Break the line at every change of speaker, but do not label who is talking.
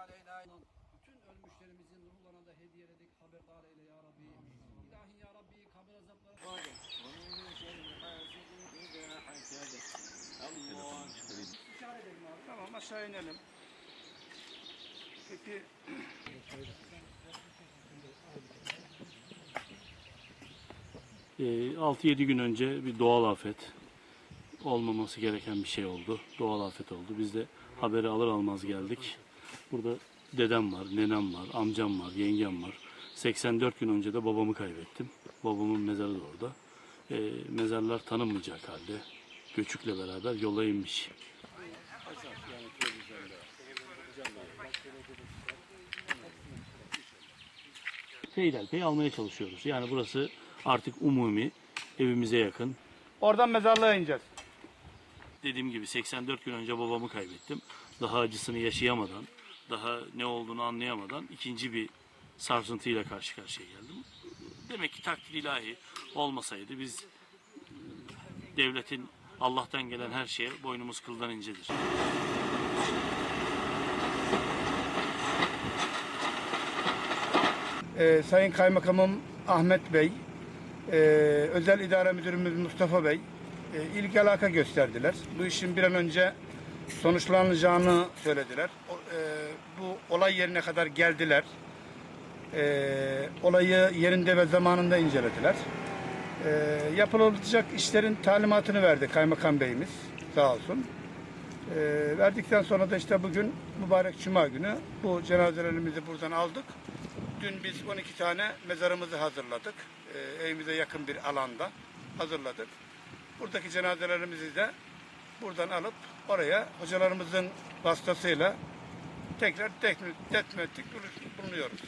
aleyna. Bütün ölmüşlerimizin ruhlarına da hediyeledik. Haberdar eyle ya Rabbi. İlahi ya Rabbi kabir azapları. İşaret edelim abi.
Tamam aşağı inelim. Peki
Ee, 6-7 gün önce bir doğal afet olmaması gereken bir şey oldu. Doğal afet oldu. Biz de haberi alır almaz geldik. Burada dedem var, nenem var, amcam var, yengem var. 84 gün önce de babamı kaybettim. Babamın mezarı da orada. Ee, mezarlar tanınmayacak halde. Göçükle beraber yola inmiş. Seydelpe'yi almaya çalışıyoruz. Yani burası artık umumi, evimize yakın.
oradan mezarlığa ineceğiz.
Dediğim gibi 84 gün önce babamı kaybettim. Daha acısını yaşayamadan, daha ne olduğunu anlayamadan ikinci bir sarsıntıyla karşı karşıya geldim. Demek ki takdir ilahi olmasaydı biz devletin Allah'tan gelen her şeye boynumuz kıldan incedir.
Ee, Sayın Kaymakamım Ahmet Bey, e, Özel İdare Müdürümüz Mustafa Bey e, ilgi alaka gösterdiler. Bu işin bir an önce sonuçlanacağını söylediler. O, e, bu olay yerine kadar geldiler. E, olayı yerinde ve zamanında incelediler. E, yapılacak işlerin talimatını verdi Kaymakam Beyimiz sağ olsun. E, verdikten sonra da işte bugün mübarek Cuma günü bu cenazelerimizi buradan aldık. Dün biz 12 tane mezarımızı hazırladık. Ee, evimize yakın bir alanda hazırladık. Buradaki cenazelerimizi de buradan alıp oraya hocalarımızın vasıtasıyla tekrar defnettik bulunuyoruz.